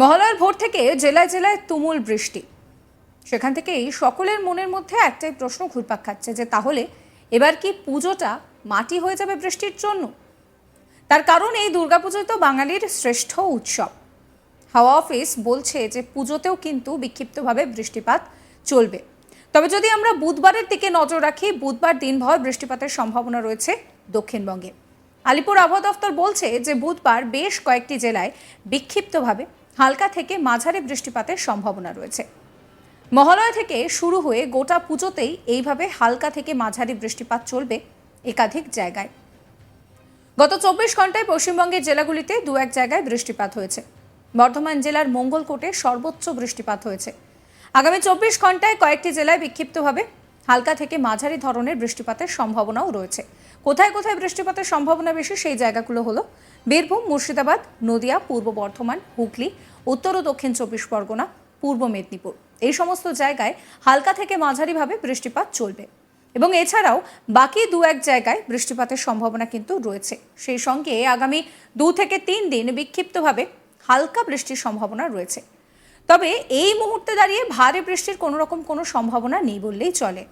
মহালয়ার ভোর থেকে জেলায় জেলায় তুমুল বৃষ্টি। সেখান থেকেই সকলের মনের মধ্যে একটাই প্রশ্ন ঘুরপাক খাচ্ছে যে, তাহলে এবার কি পুজোটা মাটি হয়ে যাবে বৃষ্টির জন্য? তার কারণ এই দুর্গাপুজো তো বাঙালির শ্রেষ্ঠ উৎসব। হাওয়া অফিস বলছে যে, পুজোতেও কিন্তু বিক্ষিপ্তভাবে বৃষ্টিপাত চলবে। তবে যদি আমরা বুধবারের দিকে নজর রাখি, বুধবার দিনভর বৃষ্টিপাতের সম্ভাবনা রয়েছে দক্ষিণবঙ্গে। আলিপুর আবহাওয়া দফতর বলছে যে বুধবার বেশ কয়েকটি জেলায় বিক্ষিপ্তভাবে হালকা থেকে মাঝারি বৃষ্টিপাতের সম্ভাবনা রয়েছে। মহালয়া থেকে শুরু হয়ে গোটা পুজোতেই এইভাবে হালকা থেকে মাঝারি বৃষ্টিপাত চলবে একাধিক জায়গায়। গত চব্বিশ ঘন্টায় পশ্চিমবঙ্গের জেলাগুলিতে দু এক জায়গায় বৃষ্টিপাত হয়েছে। বর্ধমান জেলার মঙ্গলকোটে সর্বোচ্চ বৃষ্টিপাত হয়েছে। আগামী চব্বিশ ঘন্টায় কয়েকটি জেলায় বিক্ষিপ্তভাবে হালকা থেকে মাঝারি ধরনের বৃষ্টিপাতের সম্ভাবনাও রয়েছে। কোথায় কোথায় বৃষ্টিপাতের সম্ভাবনা বেশি সেই জায়গাগুলো হলো বীরভূম, মুর্শিদাবাদ, নদিয়া, পূর্ব বর্ধমান, হুগলি, উত্তর ও দক্ষিণ চব্বিশ পরগনা, পূর্ব মেদিনীপুর। এই সমস্ত জায়গায় হালকা থেকে মাঝারিভাবে বৃষ্টিপাত চলবে। এবং এছাড়াও বাকি দু এক জায়গায় বৃষ্টিপাতের সম্ভাবনা কিন্তু রয়েছে। সেই সঙ্গে আগামী দু থেকে তিন দিন বিক্ষিপ্তভাবে হালকা বৃষ্টির সম্ভাবনা রয়েছে। তবে এই মুহূর্তে দাঁড়িয়ে ভারী বৃষ্টির কোনো রকম কোনো সম্ভাবনা নেই বললেই চলে।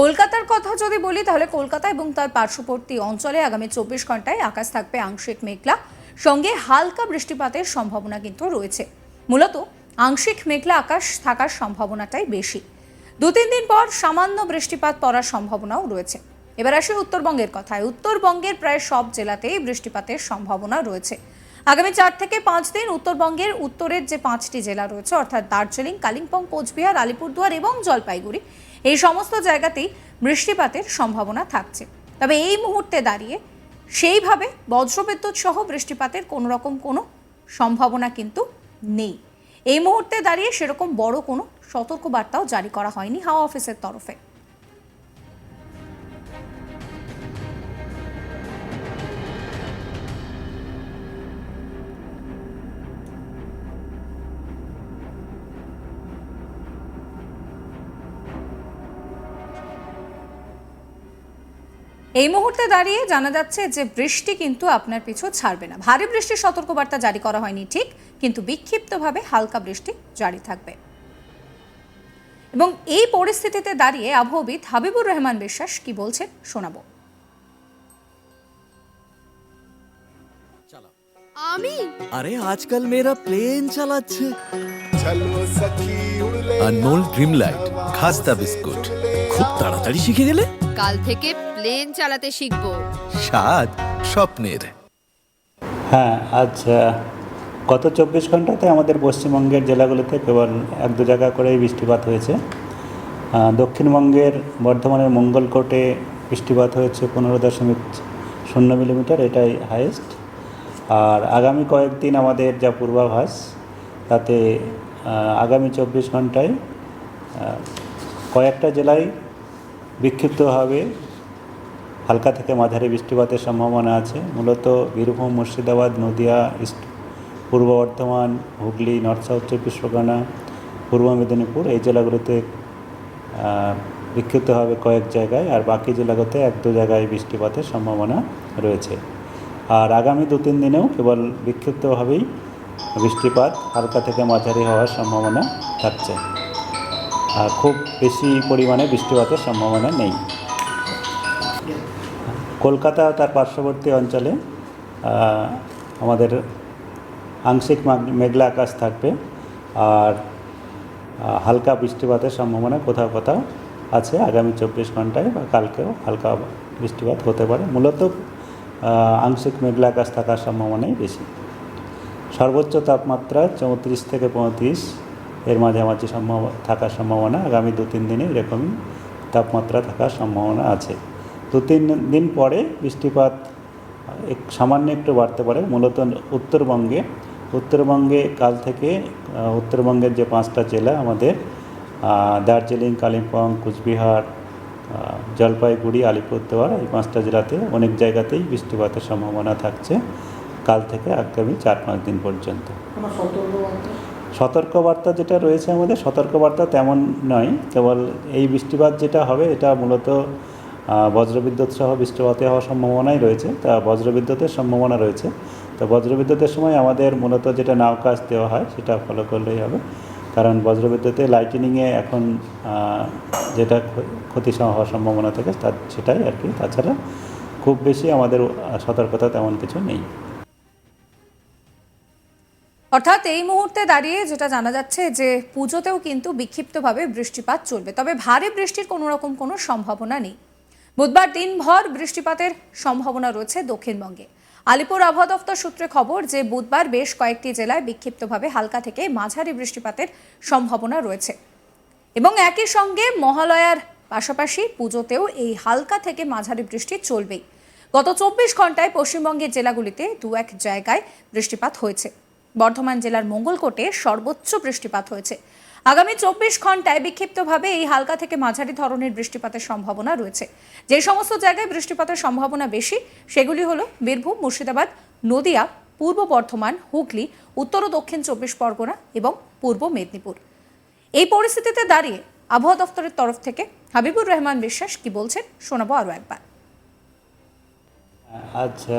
কলকাতার কথা যদি বলি, তাহলে কলকাতা এবং তার পার্শ্ববর্তী অঞ্চলে আগামী চব্বিশ ঘন্টায় আকাশ থাকবে আংশিক মেঘলা। সঙ্গে হালকা বৃষ্টিপাতের সম্ভাবনা কিন্তু রয়েছে। মূলত আংশিক মেঘলা আকাশ থাকার সম্ভাবনাটাই বেশি। দু তিন দিন পর সামান্য বৃষ্টিপাত পড়ার সম্ভাবনাও রয়েছে। এবার আসি উত্তরবঙ্গের কথায়। উত্তরবঙ্গের প্রায় সব জেলাতেই বৃষ্টিপাতের সম্ভাবনা রয়েছে। আগামী চার থেকে পাঁচ দিন উত্তরবঙ্গের উত্তরের যে পাঁচটি জেলা রয়েছে, অর্থাৎ দার্জিলিং, কালিম্পং, কোচবিহার, আলিপুরদুয়ার এবং জলপাইগুড়ি এই সমস্ত জায়গাতেই বৃষ্টিপাতের সম্ভাবনা থাকছে। তবে এই মুহূর্তে দাঁড়িয়ে সেইভাবে বজ্রবিদ্যুৎ সহ বৃষ্টিপাতের কোনো রকম কোনো সম্ভাবনা কিন্তু নেই। এই মুহূর্তে দাঁড়িয়ে সেরকম বড় কোনো সতর্কবার্তাও জারি করা হয়নি হাওয়া অফিসের তরফে। এই মুহূর্তে দাঁড়িয়ে জানা যাচ্ছে যে বৃষ্টি কিন্তু আপনার পিছু ছাড়বে না। ভারী বৃষ্টির সতর্কবার্তা জারি করা হয়নি ঠিক কিন্তু বিক্ষিপ্তভাবে হালকা বৃষ্টি জারি থাকবে। এবং এই পরিস্থিতিতে দাঁড়িয়ে আবহবিদ হাবিবুর রহমান বিশ্বাস কি বলছেন শোনাবো। আমি? আরে আজকাল মেয়েরা প্লেন চালাচ্ছে। চলো আনমোল ড্রিম লাইট খাস্তা বিস্কুট খুব তাড়াতাড়ি শিখে গেলে? কাল থেকে প্লেন চালাতে শিখব। স্বাদ স্বপ্নের। হ্যাঁ আজ আহ, গত চব্বিশ ঘন্টাতে আমাদের পশ্চিমবঙ্গের জেলাগুলোতে কেবল এক দু জায়গা করেই বৃষ্টিপাত হয়েছে। দক্ষিণবঙ্গের বর্ধমানের মঙ্গলকোটে বৃষ্টিপাত হয়েছে পনেরো দশমিক শূন্য মিলিমিটার এটাই হাইয়েস্ট আর আগামী কয়েকদিন আমাদের যা পূর্বাভাস তাতে আগামী চব্বিশ ঘন্টায় কয়েকটা জেলায় বিক্ষিপ্তভাবে হালকা থেকে মাঝারি বৃষ্টিপাতের সম্ভাবনা আছে। মূলত বীরভূম মুর্শিদাবাদ নদিয়া ইস্ট পূর্ব বর্ধমান হুগলি নর্থ সাউথ চব্বিশ পরগনা পূর্ব মেদিনীপুর এই জেলাগুলোতে আহ, বিক্ষিপ্তভাবে কয়েক জায়গায় আর বাকি জেলাগুলোতে এক দু জায়গায় বৃষ্টিপাতের সম্ভাবনা রয়েছে। আর আগামী দু তিন দিনেও কেবল বিক্ষিপ্তভাবেই বৃষ্টিপাত হালকা থেকে মাঝারি হওয়ার সম্ভাবনা থাকছে। আর খুব বেশি পরিমাণে বৃষ্টিপাতের সম্ভাবনা নেই। কলকাতা তার পার্শ্ববর্তী অঞ্চলে আমাদের আংশিক মেঘলা আকাশ থাকবে আর হালকা বৃষ্টিপাতের সম্ভাবনা কোথাও কোথাও আছে। আগামী চব্বিশ ঘন্টায় বা কালকেও হালকা বৃষ্টিপাত হতে পারে। মূলত আংশিক মেঘলা আকাশ থাকার সম্ভাবনাই বেশি। সর্বোচ্চ তাপমাত্রা চৌত্রিশ থেকে পঁয়ত্রিশ এর মাঝামাঝি সম্ভব, থাকার সম্ভাবনা। আগামী দু তিন দিনে এরকমই তাপমাত্রা থাকার সম্ভাবনা আছে। দু তিন দিন পরে বৃষ্টিপাত এক সামান্য একটু বাড়তে পারে মূলত উত্তরবঙ্গে। উত্তরবঙ্গে কাল থেকে উত্তরবঙ্গের যে পাঁচটা জেলা আমাদের দার্জিলিং কালিম্পং কুচবিহার জলপাইগুড়ি আলিপুরদুয়ার এই পাঁচটা জেলাতে অনেক জায়গাতেই বৃষ্টিপাতের সম্ভাবনা থাকছে কাল থেকে আগামী চার পাঁচ দিন পর্যন্ত। সতর্কবার্তা যেটা রয়েছে আমাদের সতর্কবার্তা তেমন নয়। কেবল এই বৃষ্টিপাত যেটা হবে এটা মূলত বজ্রবিদ্যুৎ সহ বৃষ্টিপাতে হওয়ার সম্ভাবনাই রয়েছে। তা বজ্রবিদ্যুতের সম্ভাবনা রয়েছে। তো বজ্রবিদ্যুতের সময় আমাদের মূলত যেটা নাও কাজ দেওয়া হয়, সেটা ফলো করলেই হবে। কারণ বজ্রবিদ্যুতে লাইটিনিংয়ে এখন যেটা ক্ষতি হওয়ার সম্ভাবনা থাকে, তার, সেটাই আর কি। তাছাড়া খুব বেশি আমাদের সতর্কতা তেমন কিছু নেই। অর্থাৎ এই মুহূর্তে দাঁড়িয়ে যেটা জানা যাচ্ছে যে, পুজোতেও কিন্তু বিক্ষিপ্তভাবে বৃষ্টিপাত চলবে। তবে ভারী বৃষ্টির কোনো রকম কোনো সম্ভাবনা নেই। বুধবার দিনভর বৃষ্টিপাতের সম্ভাবনা রয়েছে দক্ষিণবঙ্গে। আলিপুর আবহাওয়া দফতর সূত্রে খবর যে, বুধবার বেশ কয়েকটি জেলায় বিক্ষিপ্তভাবে হালকা থেকে মাঝারি বৃষ্টিপাতের সম্ভাবনা রয়েছে। এবং একই সঙ্গে মহালয়ার পাশাপাশি পুজোতেও এই হালকা থেকে মাঝারি বৃষ্টি চলবেই। গত চব্বিশ ঘন্টায় পশ্চিমবঙ্গের জেলাগুলিতে দু এক জায়গায় বৃষ্টিপাত হয়েছে। বর্ধমান জেলার মঙ্গলকোটে সর্বোচ্চ বৃষ্টিপাত হয়েছে। আগামী চব্বিশ ঘন্টায় বিক্ষিপ্তভাবে এই হালকা থেকে মাঝারি ধরনের বৃষ্টিপাতের সম্ভাবনা রয়েছে। যে সমস্ত জায়গায় বৃষ্টিপাতের সম্ভাবনা বেশি, সেগুলি হলো বীরভূম, মুর্শিদাবাদ, নদিয়া, পূর্ব বর্ধমান, হুগলি, উত্তর ও দক্ষিণ চব্বিশ পরগনা এবং পূর্ব মেদিনীপুর। এই পরিস্থিতিতে দাঁড়িয়ে আবহাওয়া দফতরের তরফ থেকে হাবিবুর রহমান বিশ্বাস কি বলছেন, শোনাবো আরও একবার। আচ্ছা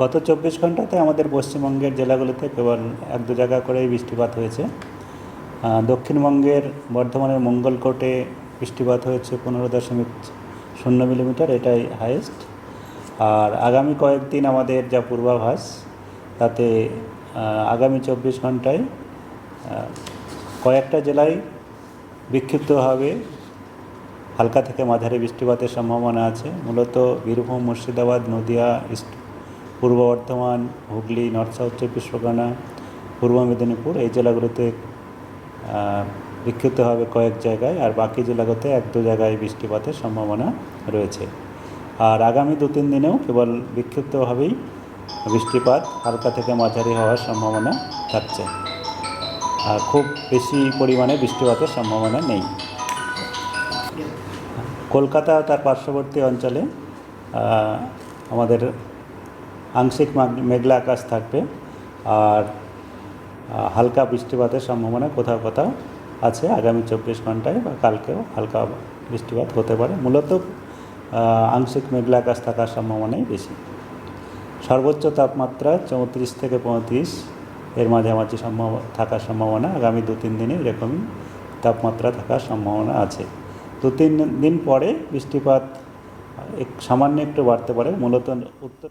গত চব্বিশ ঘন্টাতে আমাদের পশ্চিমবঙ্গের জেলাগুলোতে কেবল এক দু জায়গা করেই বৃষ্টিপাত হয়েছে। দক্ষিণবঙ্গের বর্ধমানের মঙ্গলকোটে বৃষ্টিপাত হয়েছে পনেরো দশমিক শূন্য মিলিমিটার, এটাই হাইয়েস্ট আর আগামী কয়েকদিন আমাদের যা পূর্বাভাস, তাতে আগামী চব্বিশ ঘন্টায় কয়েকটা জেলায় বিক্ষিপ্তভাবে হালকা থেকে মাঝারি বৃষ্টিপাতের সম্ভাবনা আছে। মূলত বীরভূম, মুর্শিদাবাদ, নদিয়া, ইস্ট, পূর্ব বর্ধমান, হুগলি, নর্থ সাউথ চব্বিশ পরগনা, পূর্ব মেদিনীপুর, এই জেলাগুলোতে বিক্ষিপ্ত হবে কয়েক জায়গায় আর বাকি জেলাগুলোতে এক দু জায়গায় বৃষ্টিপাতের সম্ভাবনা রয়েছে। আর আগামী দু তিন দিনেও কেবল বিক্ষিপ্তভাবেই বৃষ্টিপাত, হালকা থেকে মাঝারি হওয়ার সম্ভাবনা থাকছে। আর খুব বেশি পরিমাণে বৃষ্টিপাতের সম্ভাবনা নেই। কলকাতা তার পার্শ্ববর্তী অঞ্চলে আমাদের আংশিক মেঘলা আকাশ থাকবে। আর হালকা বৃষ্টিপাতের সম্ভাবনা কোথাও কোথাও আছে আগামী চব্বিশ ঘন্টায় বা কালকেও হালকা বৃষ্টিপাত হতে পারে। মূলত আংশিক মেঘলা আকাশ থাকার সম্ভাবনাই বেশি। সর্বোচ্চ তাপমাত্রা চৌত্রিশ থেকে পঁয়ত্রিশ, এর মাঝামাঝি সম্ভব, থাকার সম্ভাবনা আগামী দু তিন দিনে এরকমই তাপমাত্রা থাকার সম্ভাবনা আছে। দু তিন দিন পরে বৃষ্টিপাত সামান্য একটু বাড়তে পারে। মূলত উত্তর